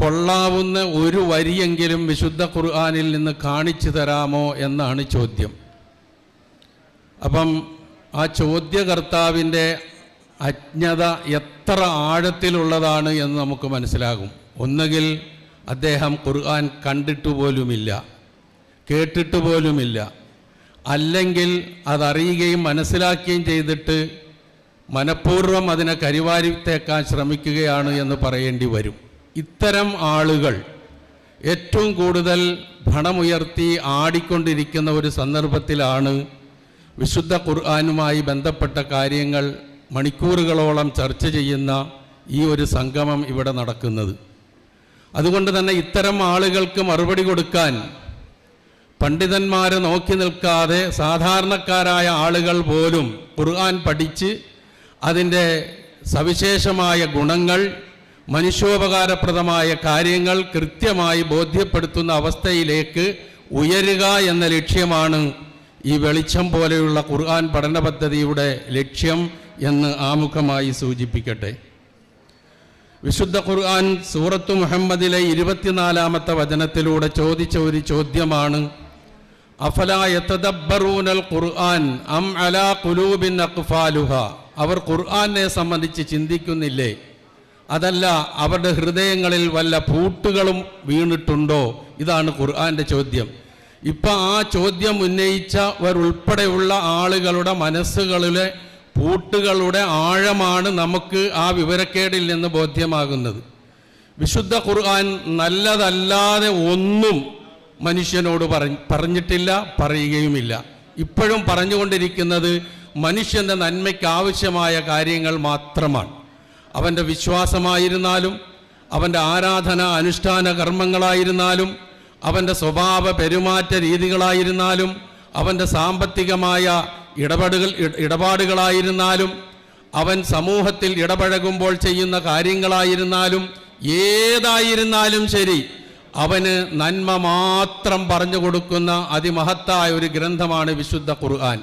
കൊള്ളാവുന്ന ഒരു വരിയെങ്കിലും വിശുദ്ധ ഖുർആാനിൽ നിന്ന് കാണിച്ചു തരാമോ എന്നാണ് ചോദ്യം. അപ്പം ആ ചോദ്യകർത്താവിന്റെ അജ്ഞത എത്ര ആഴത്തിലുള്ളതാണ് എന്ന് നമുക്ക് മനസ്സിലാകും. ഒന്നുകിൽ അദ്ദേഹം ഖുർആൻ കണ്ടിട്ട് പോലുമില്ല കേട്ടിട്ട് പോലുമില്ല അല്ലെങ്കിൽ അതറിയുകയും മനസ്സിലാക്കുകയും ചെയ്തിട്ട് മനഃപൂർവം അതിനെ കരിവാരിത്തേക്കാൻ ശ്രമിക്കുകയാണ് എന്ന് പറയേണ്ടി വരും. ഇത്തരം ആളുകൾ ഏറ്റവും കൂടുതൽ ഭണമുയർത്തി ആടിക്കൊണ്ടിരിക്കുന്ന ഒരു സന്ദർഭത്തിലാണ് വിശുദ്ധ ഖുർആാനുമായി ബന്ധപ്പെട്ട കാര്യങ്ങൾ മണിക്കൂറുകളോളം ചർച്ച ചെയ്യുന്ന ഈ ഒരു സംഗമം ഇവിടെ നടക്കുന്നത്. അതുകൊണ്ട് തന്നെ ഇത്തരം ആളുകൾക്ക് മറുപടി കൊടുക്കാൻ പണ്ഡിതന്മാരെ നോക്കി നിൽക്കാതെ സാധാരണക്കാരായ ആളുകൾ പോലും ഖുർആൻ പഠിച്ച് അതിന്റെ സവിശേഷമായ ഗുണങ്ങൾ മനുഷ്യോപകാരപ്രദമായ കാര്യങ്ങൾ കൃത്യമായി ബോധ്യപ്പെടുത്തുന്ന അവസ്ഥയിലേക്ക് ഉയരുക എന്ന ലക്ഷ്യമാണ് ഈ വെളിച്ചം പോലെയുള്ള ഖുർആൻ പഠന പദ്ധതിയുടെ ലക്ഷ്യം എന്ന് ആമുഖമായി സൂചിപ്പിക്കട്ടെ. വിശുദ്ധ ഖുർആൻ സൂറത്തു മുഹമ്മദിലെ ഇരുപത്തിനാലാമത്തെ വചനത്തിലൂടെ ചോദിച്ച ഒരു ചോദ്യമാണ് അഫല യതദബ്ബറൂനൽ ഖുർആൻ അം അലാ കുലൂബിൻ അഖ്ഫാലുഹ? അവർ ഖുർആനെ സംബന്ധിച്ച് ചിന്തിക്കുന്നില്ലേ? അതല്ല അവരുടെ ഹൃദയങ്ങളിൽ വല്ല പൂട്ടുകളും വീണിട്ടുണ്ടോ? ഇതാണ് ഖുർആാന്റെ ചോദ്യം. ഇപ്പം ആ ചോദ്യം ഉന്നയിച്ചവരുൾപ്പെടെയുള്ള ആളുകളുടെ മനസ്സുകളിലെ പൂട്ടുകളുടെ ആഴമാണ് നമുക്ക് ആ വിവരക്കേടിൽ നിന്ന് ബോധ്യമാകുന്നത്. വിശുദ്ധ ഖുർആൻ നല്ലതല്ലാതെ ഒന്നും മനുഷ്യനോട് പറഞ്ഞ പറഞ്ഞിട്ടില്ല പറയുകയുമില്ല. ഇപ്പോഴും പറഞ്ഞുകൊണ്ടിരിക്കുന്നത് മനുഷ്യന്റെ നന്മയ്ക്ക് ആവശ്യമായ കാര്യങ്ങൾ മാത്രമാണ്. അവന്റെ വിശ്വാസമായിരുന്നാലും അവന്റെ ആരാധന അനുഷ്ഠാന കർമ്മങ്ങളായിരുന്നാലും അവന്റെ സ്വഭാവ പെരുമാറ്റ രീതികളായിരുന്നാലും അവന്റെ സാമ്പത്തികമായ ഇടപെടുകൾ ഇടപാടുകളായിരുന്നാലും അവൻ സമൂഹത്തിൽ ഇടപഴകുമ്പോൾ ചെയ്യുന്ന കാര്യങ്ങളായിരുന്നാലും ഏതായിരുന്നാലും ശരി അവന് നന്മ മാത്രം പറഞ്ഞു കൊടുക്കുന്ന അതിമഹത്തായ ഒരു ഗ്രന്ഥമാണ് വിശുദ്ധ ഖുർആൻ.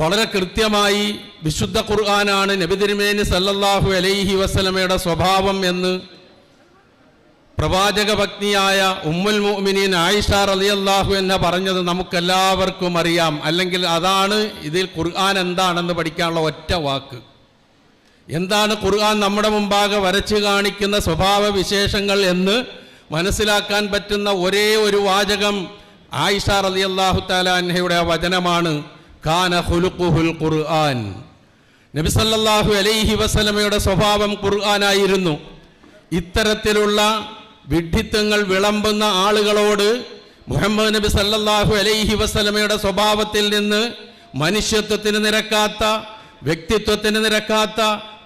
വളരെ കൃത്യമായി വിശുദ്ധ ഖുർആനാണ് നബി തിരുമേനി സല്ലല്ലാഹു അലൈഹി വസല്ലമയുടെ സ്വഭാവം എന്ന് പ്രവാചക പത്നിയായ ഉമ്മുൽ മുഅ്മിനീൻ ആയിഷ റളിയല്ലാഹു എന്ന പറഞ്ഞത് നമുക്കെല്ലാവർക്കും അറിയാം. അല്ലെങ്കിൽ അതാണ് ഇതിൽ ഖുർആൻ എന്താണെന്ന് പഠിക്കാനുള്ള ഒറ്റ വാക്ക്. എന്താണ് ഖുർആൻ നമ്മുടെ മുമ്പാകെ വരച്ചു കാണിക്കുന്ന സ്വഭാവ വിശേഷങ്ങൾ എന്ന് മനസ്സിലാക്കാൻ പറ്റുന്ന ഒരേ ഒരു വാചകം ആയിഷ അൻഹയുടെ ആ വചനമാണ്. കാന ഖുലുഖുഹുൽ ഖുർആൻ. നബി സല്ലല്ലാഹു അലൈഹി വസലമയുടെ സ്വഭാവം ഖുർആനായിരുന്നു. ഇത്തരത്തിലുള്ള വിഡ്ഢിത്തങ്ങൾ വിളമ്പുന്ന ആളുകളോട് മുഹമ്മദ് നബി സല്ലല്ലാഹു അലൈഹി വസലമയുടെ സ്വഭാവത്തിൽ നിന്ന് മനുഷ്യത്വത്തിന് നിരക്കാത്ത വ്യക്തിത്വത്തിന് നിരക്കാത്ത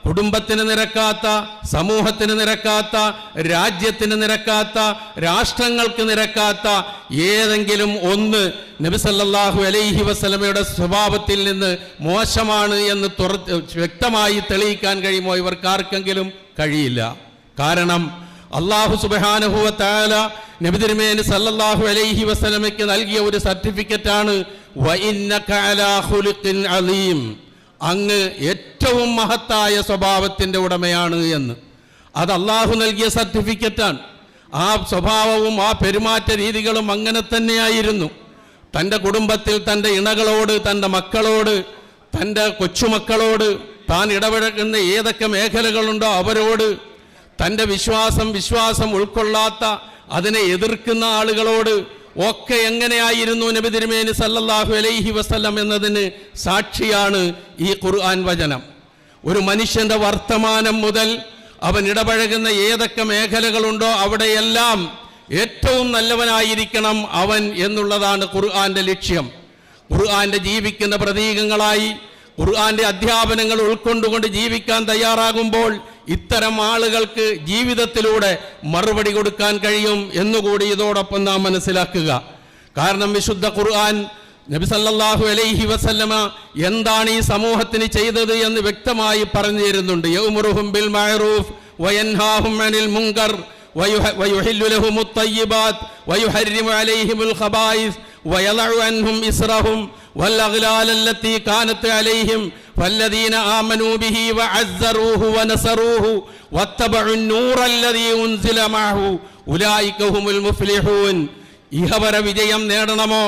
കുടുംബത്തിന് നിരക്കാത്ത സമൂഹത്തിന് നിരക്കാത്ത രാജ്യത്തിന് നിരക്കാത്ത രാഷ്ട്രങ്ങൾക്ക് നിരക്കാത്ത ഏതെങ്കിലും ഒന്ന് നബിസല്ലാഹു അലൈഹി വസ്ലമയുടെ സ്വഭാവത്തിൽ നിന്ന് മോശമാണ് എന്ന് വ്യക്തമായി തെളിയിക്കാൻ കഴിയുമോ? ഇവർക്കാർക്കെങ്കിലും കഴിയില്ല. കാരണം അള്ളാഹു സുബാനുഹുവ താല നബി തിരുമേനി സല്ലല്ലാഹു അലൈഹി വസ്ലമയ്ക്ക് നൽകിയ ഒരു സർട്ടിഫിക്കറ്റാണ് ഖുലുഖിൻ അലീം. അങ്ങ് ഏറ്റവും മഹത്തായ സ്വഭാവത്തിന്റെ ഉടമയാണ് എന്ന്. അത് അള്ളാഹു നൽകിയ സർട്ടിഫിക്കറ്റാണ്. ആ സ്വഭാവവും ആ പെരുമാറ്റ രീതികളും അങ്ങനെ തന്നെയായിരുന്നു. തന്റെ കുടുംബത്തിൽ തന്റെ ഇണകളോട് തന്റെ മക്കളോട് തന്റെ കൊച്ചുമക്കളോട് താൻ ഇടപഴകുന്ന ഏതൊക്കെ മേഖലകളുണ്ടോ അവരോട് തന്റെ വിശ്വാസം വിശ്വാസം ഉൾക്കൊള്ളാത്ത അതിനെ എതിർക്കുന്ന ആളുകളോട് ഒക്കെ എങ്ങനെയായിരുന്നു നബി തിരുമേനി സല്ലല്ലാഹു അലൈഹി വസ്ലം എന്നതിന് സാക്ഷിയാണ് ഈ ഖുർആൻ വചനം. ഒരു മനുഷ്യന്റെ വർത്തമാനം മുതൽ അവൻ ഇടപഴകുന്ന ഏതൊക്കെ മേഖലകളുണ്ടോ അവിടെയെല്ലാം ഏറ്റവും നല്ലവനായിരിക്കണം അവൻ എന്നുള്ളതാണ് ഖുർആന്റെ ലക്ഷ്യം. ഖുർആന്റെ ജീവിക്കുന്ന പ്രതീകങ്ങളായി ഖുർആന്റെ അധ്യാപനങ്ങൾ ഉൾക്കൊണ്ടുകൊണ്ട് ജീവിക്കാൻ തയ്യാറാകുമ്പോൾ ഇത്തരം ആളുകൾക്ക് ജീവിതത്തിലൂടെ മറുപടി കൊടുക്കാൻ കഴിയും എന്നുകൂടി ഇതോടൊപ്പം നാം മനസ്സിലാക്കുക. കാരണം വിശുദ്ധ ഖുർആൻ നബി സല്ലല്ലാഹു അലൈഹി വസല്ലമ എന്താണ് ഈ സമൂഹത്തിന് ചെയ്തത് എന്ന് വ്യക്തമായി പറഞ്ഞു തരുന്നുണ്ട് ബിൽ മഅറൂഫ് വയൻഹാഹും അനിൽ മുങ്കർ വയുഹില്ലു ഖബായിസ് ഇസ്റഹും والأغلال التي كانت عليهم فالذين آمنوا به وعزروه ونصروه واتبعوا النور الذي أنزل معه أولئك هم المفلحون ഇഹപര വിജയം നേടണമോ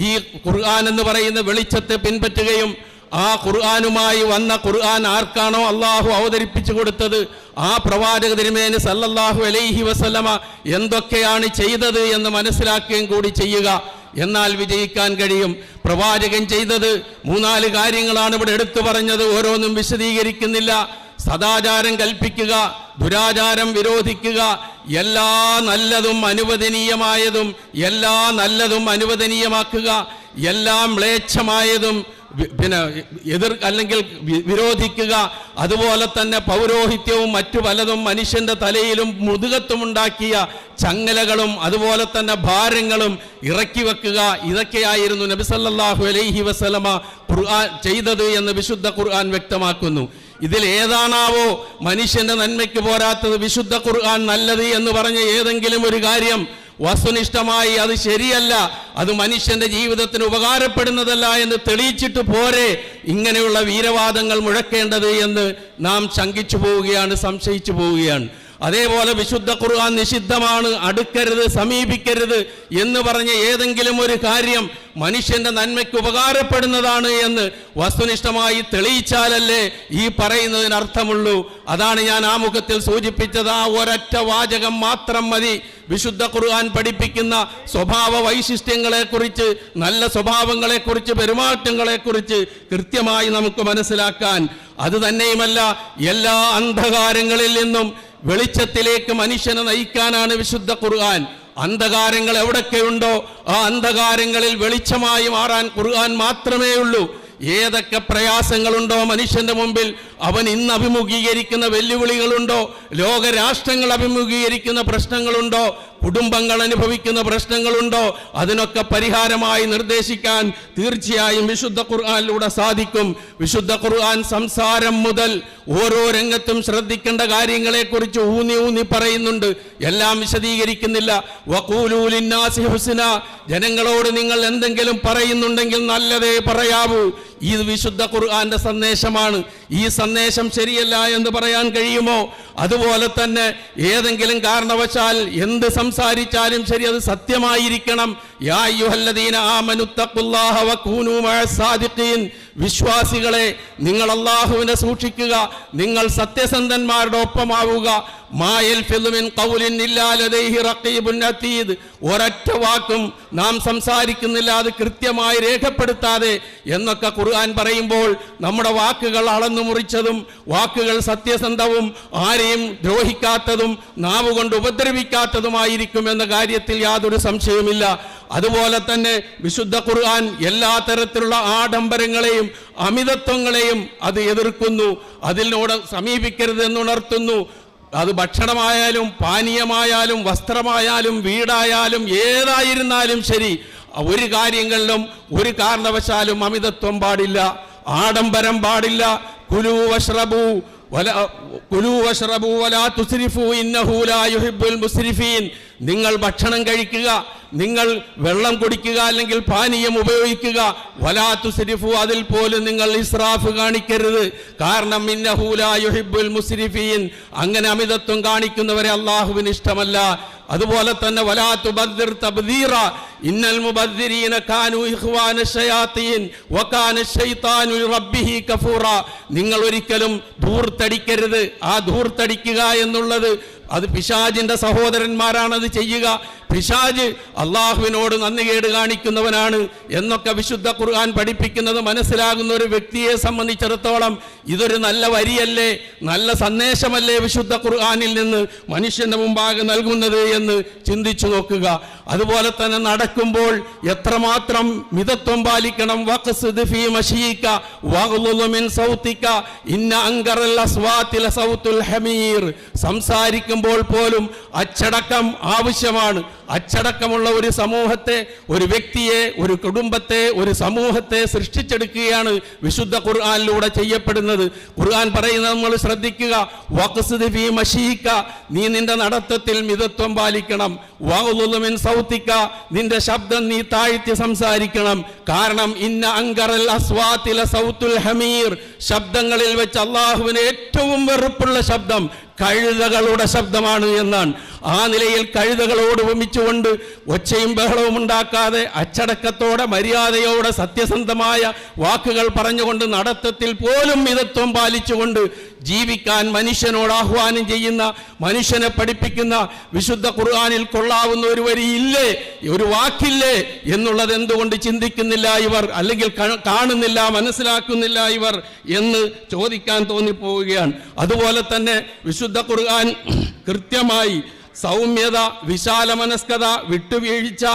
ഈ ഖുർആൻ എന്ന് പറയുന്ന വെളിച്ചത്തെ പിൻപറ്റുകയും ആ ഖുർആനുമായി വന്ന ഖുർആൻ ആർക്കാണോ അള്ളാഹു അവതരിപ്പിച്ചു കൊടുത്തത് ആ പ്രവാചക തിരുമേനി സല്ലല്ലാഹു അലൈഹി വസല്ലമ എന്തൊക്കെയാണ് ചെയ്തത് എന്ന് മനസ്സിലാക്കുകയും കൂടി ചെയ്യുക എന്നാൽ വിജയിക്കാൻ കഴിയും. പ്രവാചകൻ ചെയ്തത് മൂന്നാൽ കാര്യങ്ങളാണ് ഇവിടെ എടുത്തു പറഞ്ഞത്. ഓരോന്നും വിശദീകരിക്കുന്നില്ല. സദാചാരം കൽപ്പിക്കുക ദുരാചാരം വിരോധിക്കുക. എല്ലാ നല്ലതും അനുവദനീയമായതും എല്ലാ നല്ലതും അനുവദനീയമാക്കുക. എല്ലാം മ്ലേച്ഛമായതും പിന്നെ എതിർ അല്ലെങ്കിൽ വിരോധിക്കുക അതുപോലെ തന്നെ പൗരോഹിത്യവും മറ്റു പലതും മനുഷ്യന്റെ തലയിലും മുതുകത്തും ഉണ്ടാക്കിയ ചങ്ങലകളും അതുപോലെ തന്നെ ഭാരങ്ങളും ഇറക്കി വെക്കുക. ഇതൊക്കെയായിരുന്നു നബിസല്ലാഹു അലൈഹി വസലമ ഖുർആൻ ചെയ്തത് എന്ന് വിശുദ്ധ ഖുർആൻ വ്യക്തമാക്കുന്നു. ഇതിൽ ഏതാണാവോ മനുഷ്യന്റെ നന്മയ്ക്ക് പോരാത്തത് വിശുദ്ധ ഖുർആൻ നല്ലത് എന്ന് പറഞ്ഞ ഏതെങ്കിലും ഒരു കാര്യം വസ്തുനിഷ്ഠമായി അത് ശരിയല്ല. അത് മനുഷ്യന്റെ ജീവിതത്തിന് ഉപകാരപ്പെടുന്നതല്ല എന്ന് തെളിയിച്ചിട്ട് പോരെ. ഇങ്ങനെയുള്ള വീരവാദങ്ങൾ മുഴക്കേണ്ടത് എന്ന് നാം ശങ്കിച്ചു പോവുകയാണ് സംശയിച്ചു പോവുകയാണ്. അതേപോലെ വിശുദ്ധ ഖുർആൻ നിഷിദ്ധമാണ് അടുക്കരുത് സമീപിക്കരുത് എന്ന് പറഞ്ഞ ഏതെങ്കിലും ഒരു കാര്യം മനുഷ്യന്റെ നന്മയ്ക്ക് ഉപകാരപ്പെടുന്നതാണ് എന്ന് വസ്തുനിഷ്ഠമായി തെളിയിച്ചാലല്ലേ ഈ പറയുന്നതിന് അർത്ഥമുള്ളൂ. അതാണ് ഞാൻ ആമുഖത്തിൽ സൂചിപ്പിച്ചത്. ആ ഒരൊറ്റ വാചകം മാത്രം മതി. വിശുദ്ധ ഖുർആൻ പഠിപ്പിക്കുന്ന സ്വഭാവ വൈശിഷ്ട്യങ്ങളെ കുറിച്ച് നല്ല സ്വഭാവങ്ങളെ കുറിച്ച് പെരുമാറ്റങ്ങളെ കുറിച്ച് കൃത്യമായി നമുക്ക് മനസ്സിലാക്കാൻ. അത് തന്നെയുമല്ല എല്ലാ അന്ധകാരങ്ങളിൽ നിന്നും വെളിച്ചത്തിലേക്ക് മനുഷ്യനെ നയിക്കാനാണ് വിശുദ്ധ ഖുർആൻ. അന്ധകാരങ്ങൾ എവിടൊക്കെയുണ്ടോ ആ അന്ധകാരങ്ങളിൽ വെളിച്ചമായി മാറാൻ ഖുർആൻ മാത്രമേ ഉള്ളൂ ഏതൊക്കെ പ്രയാസങ്ങളുണ്ടോ മനുഷ്യന്റെ മുമ്പിൽ അവൻ ഇന്ന് അഭിമുഖീകരിക്കുന്ന വെല്ലുവിളികളുണ്ടോ? ലോകരാഷ്ട്രങ്ങൾ അഭിമുഖീകരിക്കുന്ന പ്രശ്നങ്ങളുണ്ടോ? കുടുംബങ്ങൾ അനുഭവിക്കുന്ന പ്രശ്നങ്ങളുണ്ടോ? അതിനൊക്കെ പരിഹാരമായി നിർദ്ദേശിക്കാൻ തീർച്ചയായും വിശുദ്ധ ഖുർആാനിലൂടെ സാധിക്കും. വിശുദ്ധ ഖുർആൻ സംസാരം മുതൽ ഓരോ രംഗത്തും ശ്രദ്ധിക്കേണ്ട കാര്യങ്ങളെക്കുറിച്ച് ഊന്നി ഊന്നി പറയുന്നുണ്ട്. എല്ലാം വിശദീകരിക്കുന്നില്ല. വക്കൂലൂലിന്നാസി ലിന്നാസി ഹുസ്ന. ജനങ്ങളോട് നിങ്ങൾ എന്തെങ്കിലും പറയുന്നുണ്ടെങ്കിൽ നല്ലതേ പറയാവൂ. ഇത് വിശുദ്ധ ഖുർആന്റെ സന്ദേശമാണ്. ഈ സന്ദേശം ശരിയല്ല എന്ന് പറയാൻ കഴിയുമോ? അതുപോലെ തന്നെ ഏതെങ്കിലും കാരണവശാൽ എന്ത് സംസാരിച്ചാലും ശരി അത് സത്യമായിരിക്കണം. വിശ്വാസികളെ നിങ്ങൾ അള്ളാഹുവിനെ സൂക്ഷിക്കുക. നിങ്ങൾ സത്യസന്ധന്മാരുടെ ഒപ്പമാവുക. ഒരൊറ്റ വാക്കും നാം സംസാരിക്കുന്നില്ല അത് കൃത്യമായി രേഖപ്പെടുത്താതെ എന്നൊക്കെ ഖുർആൻ പറയുമ്പോൾ നമ്മുടെ വാക്കുകൾ അളന്നു മുറിച്ചതും വാക്കുകൾ സത്യസന്ധവും ആരെയും ദ്രോഹിക്കാത്തതും നാവ് കൊണ്ട് ഉപദ്രവിക്കാത്തതുമായിരിക്കും എന്ന കാര്യത്തിൽ യാതൊരു സംശയവുമില്ല. അതുപോലെ തന്നെ വിശുദ്ധ ഖുർആൻ എല്ലാ തരത്തിലുള്ള ആഡംബരങ്ങളെയും അമിതത്വങ്ങളെയും അത് എതിർക്കുന്നു. അതിനോട് സമീപിക്കരുത് എന്നുണർത്തുന്നു അത് ഭക്ഷണമായാലും പാനീയമായാലും വസ്ത്രമായാലും വീടായാലും ഏതായിരുന്നാലും ശരി ഒരു കാര്യങ്ങളിലും ഒരു കാരണവശാലും അമിതത്വം പാടില്ല ആഡംബരം പാടില്ല കുലു വഷ്റബു നിങ്ങൾ ഭക്ഷണം കഴിക്കുക നിങ്ങൾ വെള്ളം കുടിക്കുക അല്ലെങ്കിൽ പാനീയം ഉപയോഗിക്കുക. വലാ തുസ്രിഫു അതിൽ പോലും നിങ്ങൾ ഇസ്രാഫ് കാണിക്കരുത്. കാരണം ഇന്നഹു ലാ യുഹിബ്ബുൽ മുസ്രിഫീൻ. അങ്ങനെ അമിതത്വം കാണിക്കുന്നവരെ അള്ളാഹുവിന് ഇഷ്ടമല്ല അതുപോലെ തന്നെ വലാ തുബദ്ദിർ തബ്ദീറ. ഇന്നൽ മുബദ്ദിരീന കാനു ഇഖ്വാന ശയാത്തീൻ വകാന ശൈത്താനു റബ്ബിഹി കഫൂറ. നിങ്ങൾ ഒരിക്കലും ധൂർത്തടിക്കരുത്. ആ ധൂർത്തടിക്കുക എന്നുള്ളത് അത് പിശാജിന്റെ സഹോദരന്മാരാണത് ചെയ്യുക. പിശാജ് അള്ളാഹുവിനോട് നന്ദികേട് കാണിക്കുന്നവനാണ് എന്നൊക്കെ വിശുദ്ധ ഖുർആൻ പഠിപ്പിക്കുന്നത് മനസ്സിലാകുന്ന ഒരു വ്യക്തിയെ സംബന്ധിച്ചിടത്തോളം ഇതൊരു നല്ല വരിയല്ലേ? നല്ല സന്ദേശമല്ലേ വിശുദ്ധ ഖുർആനിൽ നിന്ന് മനുഷ്യന്റെ മുമ്പാകെ നൽകുന്നത് എന്ന് ചിന്തിച്ചു നോക്കുക. അതുപോലെ തന്നെ നടക്കുമ്പോൾ എത്രമാത്രം മിതത്വം പാലിക്കണം. സൗതിക ഇന്ന ഹമീർ. സംസാരിക്കുമ്പോൾ പോലും അച്ചടക്കം ആവശ്യമാണ്. അച്ചടക്കമുള്ള ഒരു സമൂഹത്തെ ഒരു വ്യക്തിയെ ഒരു കുടുംബത്തെ ഒരു സമൂഹത്തെ സൃഷ്ടിച്ചെടുക്കുകയാണ് വിശുദ്ധ ഖുർആാനിലൂടെ ചെയ്യപ്പെടുന്നത്. ഖുർആൻ പറയുന്നത് നമ്മൾ ശ്രദ്ധിക്കുക. വഖ്സിദ് ഫീ മശീക നീ നിന്റെ നടത്തത്തിൽ മിതത്വം പാലിക്കണം. വഗ്ളുദ് സൗത്തിക്ക. സൗത്തിക നിന്റെ ശബ്ദം നീ താഴ്ത്തി സംസാരിക്കണം. കാരണം ഇന്ന അങ്കറൽ അസ്വാത്തില സൗത്തുൽ ഹമീർ. ശബ്ദങ്ങളിൽ വെച്ച് അള്ളാഹുവിന് ഏറ്റവും വെറുപ്പുള്ള ശബ്ദം കഴുതകളുടെ ശബ്ദമാണ് എന്നാണ് ആ നിലയിൽ കഴുതകളോട് ഉപമിച്ചുകൊണ്ട് ഒച്ചയും ബഹളവും ഉണ്ടാക്കാതെ അച്ചടക്കത്തോടെ മര്യാദയോടെ സത്യസന്ധമായ വാക്കുകൾ പറഞ്ഞുകൊണ്ട് നടത്തത്തിൽ പോലും മിതത്വം പാലിച്ചുകൊണ്ട് ജീവിക്കാൻ മനുഷ്യനോട് ആഹ്വാനം ചെയ്യുന്ന മനുഷ്യനെ പഠിപ്പിക്കുന്ന വിശുദ്ധ ഖുർആാനിൽ കൊള്ളാവുന്ന ഒരു വരിയില്ലേ? ഒരു വാക്കില്ലേ? എന്നുള്ളത് എന്തുകൊണ്ട് ചിന്തിക്കുന്നില്ല ഇവർ? അല്ലെങ്കിൽ കാണുന്നില്ല മനസ്സിലാക്കുന്നില്ല ഇവർ എന്ന് ചോദിക്കാൻ തോന്നിപ്പോവുകയാണ്. അതുപോലെ തന്നെ വിശുദ്ധ ഖുർആൻ കൃത്യമായി സൗമ്യത വിശാലമനസ്കത വിട്ടുവീഴ്ച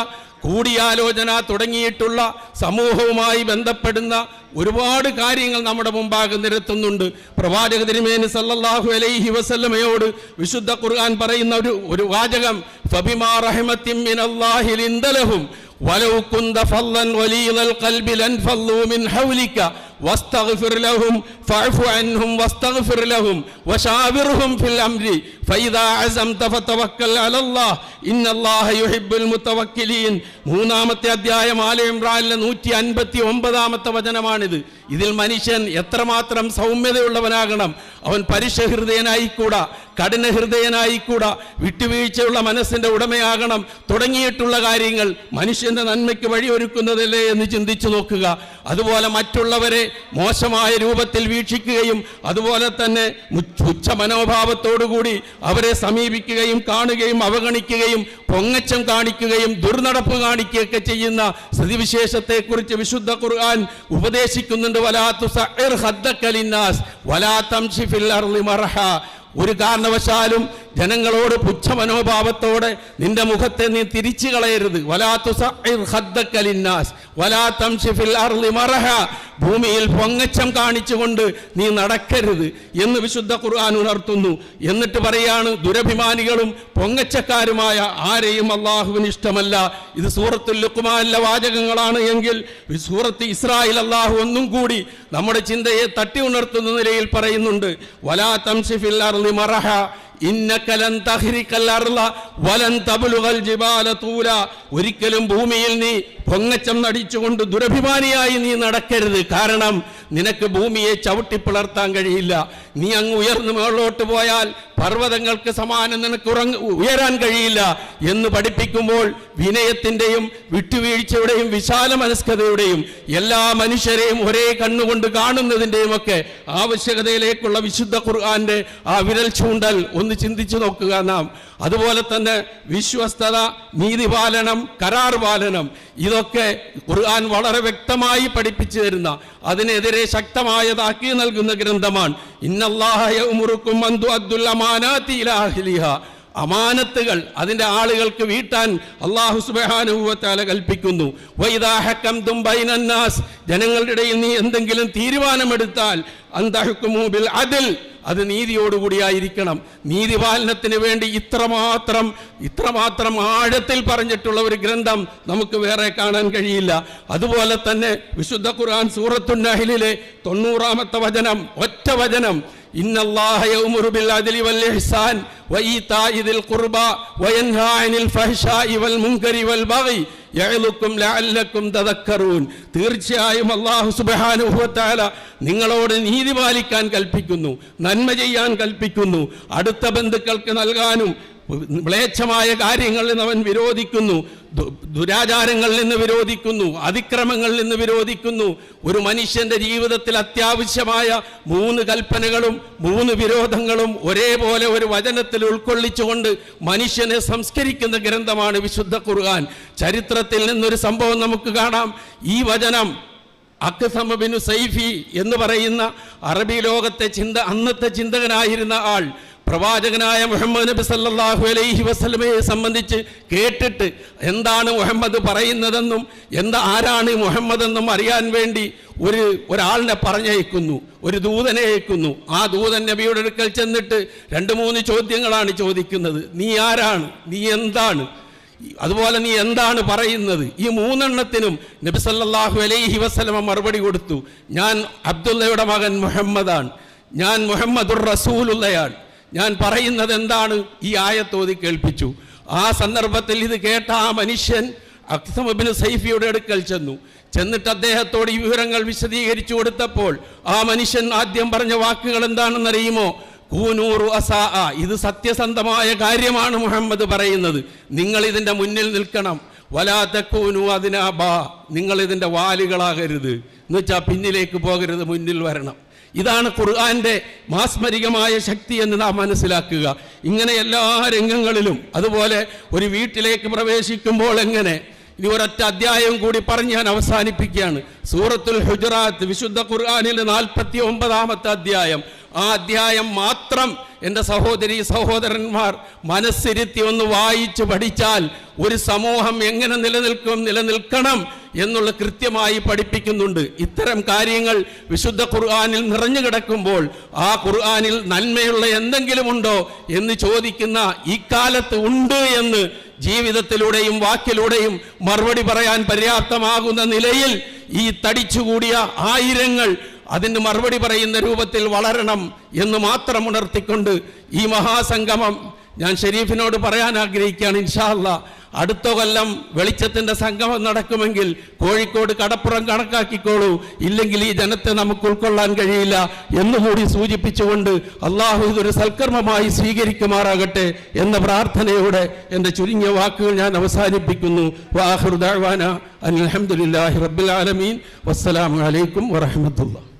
കൂടിയാലോചന തുടങ്ങിയിട്ടുള്ള സമൂഹവുമായി ബന്ധപ്പെടുന്ന ഒരുപാട് കാര്യങ്ങൾ നമ്മുടെ മുമ്പാകെ നിരത്തുന്നുണ്ട്. പ്രവാചക തിരുമേനി സല്ലല്ലാഹു അലൈഹി വസല്ലമയോട് വിശുദ്ധ ഖുർആൻ പറയുന്ന ഒരു ഒരു വാചകം ഫബിമാ റഹ്മത്തിൻ മിനല്ലാഹി വലൗ കുന്ത ഫല്ലൻ ലൻ ഫല്ലു മിൻ ഹൗലിക واستغفر لهم فاعف عنهم واستغفر لهم وشاورهم في الامر فاذا عزمت فتوكل على الله ان الله يحب المتوكلين മൂന്നാമത്തെ അധ്യായം ആല ഇമ്രാനിലെ നൂറ്റി അൻപത്തി ഒമ്പതാമത്തെ വചനമാണിത് ഇതിൽ മനുഷ്യൻ എത്രമാത്രം സൗമ്യതയുള്ളവനാകണം അവൻ പരുഷഹൃദയനായിക്കൂടാ കഠിന ഹൃദയനായിക്കൂടാ വിട്ടുവീഴ്ചയുള്ള മനസ്സിന്റെ ഉടമയാകണം തുടങ്ങിയിട്ടുള്ള കാര്യങ്ങൾ മനുഷ്യന്റെ നന്മയ്ക്ക് വഴിയൊരുക്കുന്നതല്ലേ എന്ന് ചിന്തിച്ചു നോക്കുക അതുപോലെ മറ്റുള്ളവരെ മോശമായ രൂപത്തിൽ വീക്ഷിക്കുകയും അതുപോലെ തന്നെ ഉച്ച മനോഭാവത്തോടുകൂടി അവരെ സമീപിക്കുകയും കാണുകയും അവഗണിക്കുകയും പൊങ്ങച്ചം കാണിക്കുകയും ദുർനടപ്പ് കാണിക്കുകയൊക്കെ ചെയ്യുന്ന സ്ഥിതിവിശേഷത്തെക്കുറിച്ച് വിശുദ്ധ ഖുർആൻ ഉപദേശിക്കുന്നുണ്ട്. വലാ തുസഇർ ഖദ്ദക ലിന്നാസ് വലാ അർളി മർഹ. ഒരു കാരണവശാലും ജനങ്ങളോട് പുച്ഛ മനോഭാവത്തോടെ നിന്റെ മുഖത്തെ നീ തിരിച്ചു കളയരുത് വലാ തുസഇർ വലാ അർളി ഭൂമിയിൽ പൊങ്ങച്ചം കാണിച്ചുകൊണ്ട് നീ നടക്കരുത് എന്ന് വിശുദ്ധ ഖുർആൻ ഉണർത്തുന്നു. എന്നിട്ട് പറയാണ് ദുരഭിമാനികളും പൊങ്ങച്ചക്കാരുമായ ആരെയും അള്ളാഹുവിന് ഇഷ്ടമല്ല. ഇത് സൂറത്തുൽ ലുക്കുമാല്ല വാചകങ്ങളാണ് എങ്കിൽ സൂറത്ത് ഇസ്രായേൽ അള്ളാഹു ഒന്നും കൂടി നമ്മുടെ ചിന്തയെ തട്ടി ഉണർത്തുന്ന നിലയിൽ പറയുന്നുണ്ട്. വലാ തംഷിഫിൽ മറഹ. ഒരിക്കലും ഭൂമിയിൽ നീ പൊങ്ങച്ചം നടിച്ചുകൊണ്ട് ദുരഭിമാനിയായി നീ നടക്കരുത്. കാരണം നിനക്ക് ഭൂമിയെ ചവിട്ടിപ്പിളർത്താൻ കഴിയില്ല. നീ അങ്ങ് ഉയർന്നു മുകളിലോട്ട് പോയാൽ പർവതങ്ങൾക്ക് സമാനം നിനക്ക് ഉറങ്ങ ഉയരാൻ കഴിയില്ല എന്ന് പഠിപ്പിക്കുമ്പോൾ വിനയത്തിന്റെയും വിട്ടുവീഴ്ചയുടെയും വിശാല മനസ്കതയുടെയും എല്ലാ മനുഷ്യരെയും ഒരേ കണ്ണുകൊണ്ട് കാണുന്നതിന്റെയും ഒക്കെ ആവശ്യകതയിലേക്കുള്ള വിശുദ്ധ ഖുർആാന്റെ ആ വിരൽ ചൂണ്ടൽ ഒന്ന് ചിന്തിച്ചു നോക്കുക നാം. അതുപോലെ തന്നെ വിശ്വസ്തത നീതിപാലനം കരാർ പാലനം ഇതൊക്കെ ഖുർആൻ വളരെ വ്യക്തമായി പഠിപ്പിച്ചു തരുന്ന അതിനെതിരെ ശക്തമായ താക്കി നൽകുന്ന ഗ്രന്ഥമാണ്. ഇന്നല്ലാഹുറുക്കും അമാനത്തുകൾ അതിന്റെ ആളുകൾക്ക് വീട്ടാൻ അള്ളാഹു സുബാനുഭവത്താല കൽപ്പിക്കുന്നു. വൈദാഹക്കം ബൈനന്നാസ്. ജനങ്ങളുടെ ഇടയിൽ നീ എന്തെങ്കിലും തീരുമാനമെടുത്താൽ അന്തഹുക്കുമൂബിൽ അതിൽ അത് നീതിയോടുകൂടിയായിരിക്കണം നീതിപാലനത്തിന് വേണ്ടി ഇത്രമാത്രം ഇത്രമാത്രം ആഴത്തിൽ പറഞ്ഞിട്ടുള്ള ഒരു ഗ്രന്ഥം നമുക്ക് വേറെ കാണാൻ കഴിയില്ല അതുപോലെ തന്നെ വിശുദ്ധ ഖുർആൻ സൂറത്തുന്നഹിലെ തൊണ്ണൂറാമത്തെ വചനം ഒറ്റ വചനം إن الله يأمر بالعدل والإحسان وإيتاء ذي القربى وينهى عن الفحشاء والمنكر والبغي യഅലുക്കും ലഅല്ലക്കും തദക്കറൂൻ. തീർച്ചയായും അള്ളാഹു സുബ്ഹാനഹു വ നിങ്ങളോട് നീതി പാലിക്കാൻ കൽപ്പിക്കുന്നു നന്മ ചെയ്യാൻ കൽപ്പിക്കുന്നു. അടുത്ത ബന്ധുക്കൾക്ക് നൽകാനും മ്ലേച്ഛമായ കാര്യങ്ങളിൽ നിന്ന് അവൻ വിരോധിക്കുന്നു. ദുരാചാരങ്ങളിൽ നിന്ന് വിരോധിക്കുന്നു. അതിക്രമങ്ങളിൽ നിന്ന് വിരോധിക്കുന്നു. ഒരു മനുഷ്യന്റെ ജീവിതത്തിൽ അത്യാവശ്യമായ മൂന്ന് കൽപ്പനകളും മൂന്ന് വിരോധങ്ങളും ഒരേപോലെ ഒരു വചനത്തിൽ ഉൾക്കൊള്ളിച്ചുകൊണ്ട് മനുഷ്യനെ സംസ്കരിക്കുന്ന ഗ്രന്ഥമാണ് വിശുദ്ധ ഖുർആൻ. ചരിത്രത്തിൽ നിന്നൊരു സംഭവം നമുക്ക് കാണാം. ഈ വചനം അക്സമബിനു സൈഫി എന്ന് പറയുന്ന അറബി ലോകത്തെ ചിന്ത അന്നത്തെ ചിന്തകനായിരുന്ന ആൾ പ്രവാചകനായ മുഹമ്മദ് നബി സല്ലാഹു അലൈഹി വസ്ലമയെ സംബന്ധിച്ച് കേട്ടിട്ട് എന്താണ് മുഹമ്മദ് പറയുന്നതെന്നും എന്താ ആരാണ് മുഹമ്മദ് എന്നും അറിയാൻ വേണ്ടി ഒരു ഒരാളിനെ പറഞ്ഞയക്കുന്നു ഒരു ദൂതനെ അയക്കുന്നു. ആ ദൂതൻ നബിയുടെ അടുക്കൽ ചെന്നിട്ട് രണ്ട് മൂന്ന് ചോദ്യങ്ങളാണ് ചോദിക്കുന്നത്. നീ ആരാണ്? നീ എന്താണ്? അതുപോലെ നീ എന്താണ് പറയുന്നത്? ഈ മൂന്നെണ്ണത്തിനും നബി സല്ലാഹു അലൈഹി വസ്ലമ മറുപടി കൊടുത്തു. ഞാൻ അബ്ദുള്ളയുടെ മകൻ മുഹമ്മദാണ്. ഞാൻ മുഹമ്മദുർ റസൂലുള്ളയാണ്. ഞാൻ പറയുന്നത് എന്താണ് ഈ ആയത്തോതി കേൾപ്പിച്ചു. ആ സന്ദർഭത്തിൽ ഇത് കേട്ട ആ മനുഷ്യൻ അക്സമബിന് സൈഫിയുടെ അടുക്കൽ ചെന്നു. ചെന്നിട്ട് അദ്ദേഹത്തോട് ഈ വിവരങ്ങൾ വിശദീകരിച്ചു കൊടുത്തപ്പോൾ ആ മനുഷ്യൻ ആദ്യം പറഞ്ഞ വാക്കുകൾ എന്താണെന്നറിയുമോ? കൂനൂറു അസാ ഇത് സത്യസന്ധമായ കാര്യമാണ് മുഹമ്മദ് പറയുന്നത്. നിങ്ങൾ ഇതിന്റെ മുന്നിൽ നിൽക്കണം. വലാത്തക്കൂനു അതിനാബാ. നിങ്ങൾ ഇതിന്റെ വാലുകളാകരുത്. എന്നുവെച്ചാൽ പിന്നിലേക്ക് പോകരുത് മുന്നിൽ വരണം. ഇതാണ് ഖുർആന്റെ മാസ്മരികമായ ശക്തി എന്ന് നാം മനസ്സിലാക്കുക. ഇങ്ങനെ എല്ലാ രംഗങ്ങളിലും അതുപോലെ ഒരു വീട്ടിലേക്ക് പ്രവേശിക്കുമ്പോൾ എങ്ങനെ? ഇനി ഒരൊറ്റ അധ്യായം കൂടി പറഞ്ഞ് ഞാൻ അവസാനിപ്പിക്കുകയാണ്. സൂറത്തുൽ ഹുജറാത്ത് വിശുദ്ധ ഖുർആാനിലെ നാൽപ്പത്തി ഒമ്പതാമത്തെ അധ്യായം. ആ അധ്യായം മാത്രം എന്റെ സഹോദരി സഹോദരന്മാർ മനസ്സിരുത്തി ഒന്ന് വായിച്ച് പഠിച്ചാൽ ഒരു സമൂഹം എങ്ങനെ നിലനിൽക്കും നിലനിൽക്കണം എന്നുള്ള കൃത്യമായി പഠിപ്പിക്കുന്നുണ്ട്. ഇത്തരം കാര്യങ്ങൾ വിശുദ്ധ ഖുർആാനിൽ നിറഞ്ഞു കിടക്കുമ്പോൾ ആ ഖുർആാനിൽ നന്മയുള്ള എന്തെങ്കിലും ഉണ്ടോ എന്ന് ചോദിക്കുന്ന ഇക്കാലത്ത് കാലത്ത് ഉണ്ട് എന്ന് ജീവിതത്തിലൂടെയും വാക്കിലൂടെയും മറുപടി പറയാൻ പര്യാപ്തമാകുന്ന നിലയിൽ ഈ തടിച്ചുകൂടിയ ആയിരങ്ങൾ അതിന് മറുപടി പറയുന്ന രൂപത്തിൽ വളരണം എന്ന് മാത്രം ഉണർത്തിക്കൊണ്ട് ഈ മഹാസംഗമം ഞാൻ ഷെരീഫിനോട് പറയാൻ ആഗ്രഹിക്കുകയാണ് ഇൻഷാല്ല അടുത്ത കൊല്ലം വെളിച്ചത്തിന്റെ സംഗമം നടക്കുമെങ്കിൽ കോഴിക്കോട് കടപ്പുറം കണക്കാക്കിക്കോളൂ. ഇല്ലെങ്കിൽ ഈ ജനത്തെ നമുക്ക് ഉൾക്കൊള്ളാൻ കഴിയില്ല എന്നുകൂടി സൂചിപ്പിച്ചുകൊണ്ട് അള്ളാഹു ഇതൊരു സൽക്കർമ്മമായി സ്വീകരിക്കുമാറാകട്ടെ എന്ന പ്രാർത്ഥനയോടെ എന്റെ ചുരുങ്ങിയ വാക്കുകൾ ഞാൻ അവസാനിപ്പിക്കുന്നു. വാഹുർദാൻ അലഹമുല്ലാഹി റബ്ബിൽ ആലമീൻ. വസ്സലാമു അലൈക്കും വറഹമത്തുള്ള